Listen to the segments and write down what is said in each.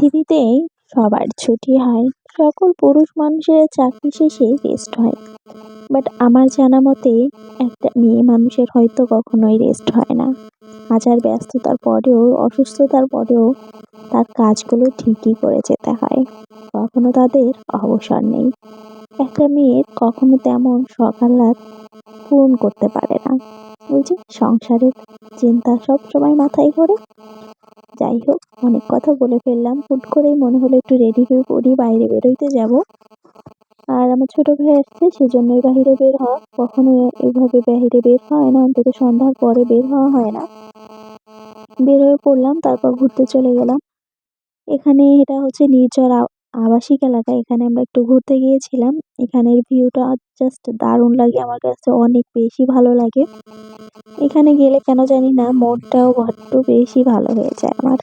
পৃথিবীতে সবার ছুটি হয়। সকল পুরুষ মানুষের চাকরি শেষে রেস্ট হয়। বাট আমার জানা মতে একটা মেয়ে মানুষের হয়তো কখনোই রেস্ট হয় না। হাজার ব্যস্ততার পরেও, অসুস্থতার পরেও তার কাজগুলো ঠিকই করে যেতে হয়। কখনো তাদের অবসর নেই। একটা মেয়ের কখনো তেমন সকাল রাত পূরণ করতে পারে না। ওই যে সংসারের চিন্তা সব সময় মাথায় ঘোরে। যাই হোক অনেক কথা বলে ফেললাম। হুট করেই মনে হলো একটু রেডি হয়ে পড়ি, বাইরে বেরোইতে যাব। আর আমার ছোট ভাই আসছে, সেজন্যই বাইরে বের হওয়া। কখনো এভাবে বাইরে বের হয় না, অন্তত সন্ধ্যার পরে বের হওয়া হয় না। বের হয়ে পড়লাম, তারপর ঘুরতে চলে গেলাম। এখানে এটা হচ্ছে নির্ঝর আ- আবাসিক এলাকা এখানে আমরা একটু ঘুরতে গিয়েছিলাম। এখানের ভিউটা জাস্ট দারুণ লাগে, আমার কাছে অনেক বেশি ভালো লাগে। এখানে গেলে কেন জানি না মনটাও বড্ড বেশি ভালো হয়ে যায় আমার।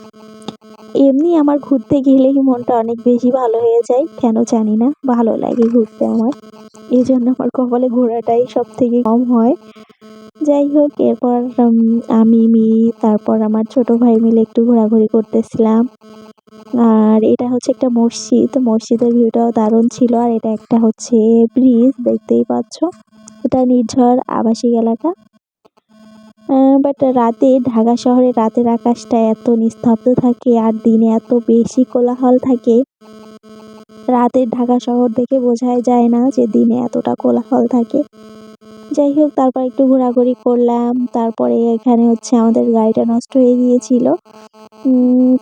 এমনি আমার ঘুরতে গেলেই মনটা অনেক বেশি ভালো হয়ে যায়, কেন জানি না, ভালো লাগে ঘুরতে আমার। এই জন্য আমার কপালে ঘোরাটাই সব থেকে কম হয়। যাই হোক, এরপর আমি মেয়ে তারপর আমার ছোট ভাই মিলে একটু ঘোরাঘুরি করতেছিলাম। আর এটা হচ্ছে একটা মসজিদ। মসজিদের ভিউটাও দারুণ ছিল। আর এটা একটা হচ্ছে ব্রিজ, দেখতেই পাচ্ছ। এটা নির্ঝর আবাসিক এলাকা। বাট রাতে, ঢাকা শহরে রাতের আকাশটা এত নিস্তব্ধ থাকে আর দিনে এত বেশি কোলাহল থাকে। রাতের ঢাকা শহর দেখে বোঝাই যায় না যে দিনে এতটা কোলাহল থাকে। যাই হোক, তারপর একটু ঘোরাঘুরি করলাম। তারপরে এখানে হচ্ছে আমাদের গাড়িটা নষ্ট হয়ে গিয়েছিল।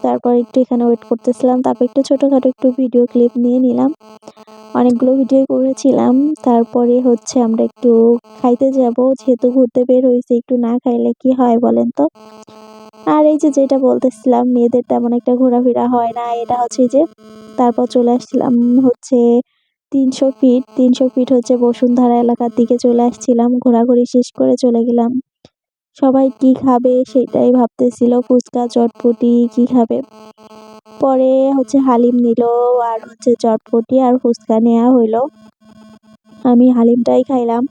তারপর একটু এখানে ওয়েট করতেছিলাম, তারপর একটু ছোটোখাটো একটু ভিডিও ক্লিপ নিয়ে নিলাম। অনেকগুলো ভিডিও করেছিলাম, তারপরে হচ্ছে আমরা একটু খাইতে যাব, যেহেতু ঘুরতে বের হয়েছে, একটু না খাইলে কি হয় বলেন তো? আর এই যে যেটা বলতেছিলাম, মেয়েদের তেমন একটা ঘোরাফেরা হয় না, এটা হচ্ছে যে, তারপর চলে আসছিলাম হচ্ছে তিনশো ফিট তিনশো ফিট হচ্ছে বসুন্ধরা এলাকার দিকে চলে আসছিলাম, ঘোরাঘুরি শেষ করে চলে গেলাম। সবাই কি খাবে সেটাই ভাবতেছিল, ফুচকা, চটপটি কি খাবে। পরে হচ্ছে হালিম নিল আর হচ্ছে চটপটি আর ফুচকা নেওয়া হইল। আমি হালিমটাই খাইলাম।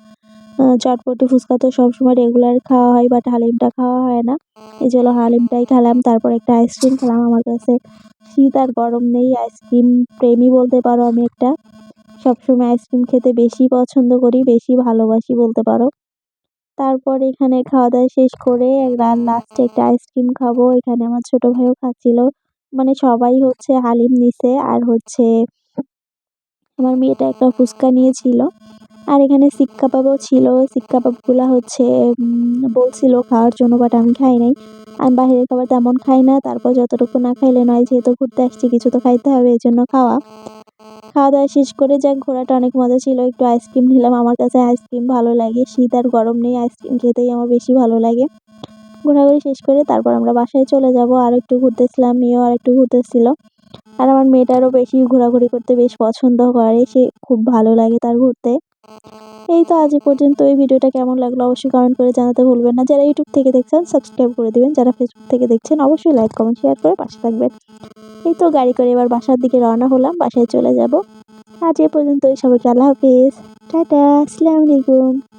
চটপটি, ফুচকা তো সবসময় রেগুলার খাওয়া হয় বাট হালিমটা খাওয়া হয় না। এই জন্য হালিমটাই খেলাম, তারপর একটা আইসক্রিম খেলাম আমার কাছে। শীত আর গরম নেই আইসক্রিম প্রেমী বলতে পারো আমি একটা। সবসময় আইসক্রিম খেতে বেশি পছন্দ করি, বেশি ভালোবাসি বলতে পারো। তারপর এখানে খাওয়া দাওয়া শেষ করে লাস্টে একটা আইসক্রিম খাব। এখানে আমার ছোট ভাইও খাচ্ছিল। মানে সবাই হচ্ছে হালিম নিছে আর হচ্ছে আমার মেয়েটা একটা ফুচকা নিয়েছিল। আর এখানে শিক কাবাবও ছিল। শিক কাবাবগুলো হচ্ছে বলছিল খাওয়ার জন্য বাট আমি খাই নাই। আমি বাইরের খাবার তেমন খাই না। তারপর যতটুকু না খাইলে নয়, যেহেতু ঘুরতে আসছি, কিছু তো খাইতে হবে এই জন্য খাওয়া। খাওয়া দাওয়া শেষ করে যাক ঘোরাটা অনেক মজা ছিল। একটু আইসক্রিম নিলাম। আমার কাছে আইসক্রিম ভালো লাগে। শীত আর গরম নেই আইসক্রিম খেতেই আমার বেশি ভালো লাগে। ঘোরাঘুরি শেষ করে তারপর আমরা বাসায় চলে যাব। আর একটু ঘুরতেছিলাম, মেয়েও আর একটু ঘুরতেছিল। আর আমার মেয়েটারও বেশি ঘোরাঘুরি করতে বেশ পছন্দ করে। সে খুব ভালো লাগে তার ঘুরতে। এই তো আজ পর্যন্ত। এই ভিডিওটা কেমন লাগল অবশ্যই কমেন্ট করে জানাতে ভুলবেন না। যারা ইউটিউব থেকে দেখছেন সাবস্ক্রাইব করে দিবেন। যারা ফেসবুক থেকে দেখছেন, অবশ্যই লাইক কমেন্ট শেয়ার করে পাশে থাকবেন। এই তো গাড়ি করে এবার বাসার দিকে রওনা হলাম, বাসায় চলে যাব। আজ এ পর্যন্তই। সবাইকে আল্লাহ হাফিজ। টাটা, আসসালামু আলাইকুম।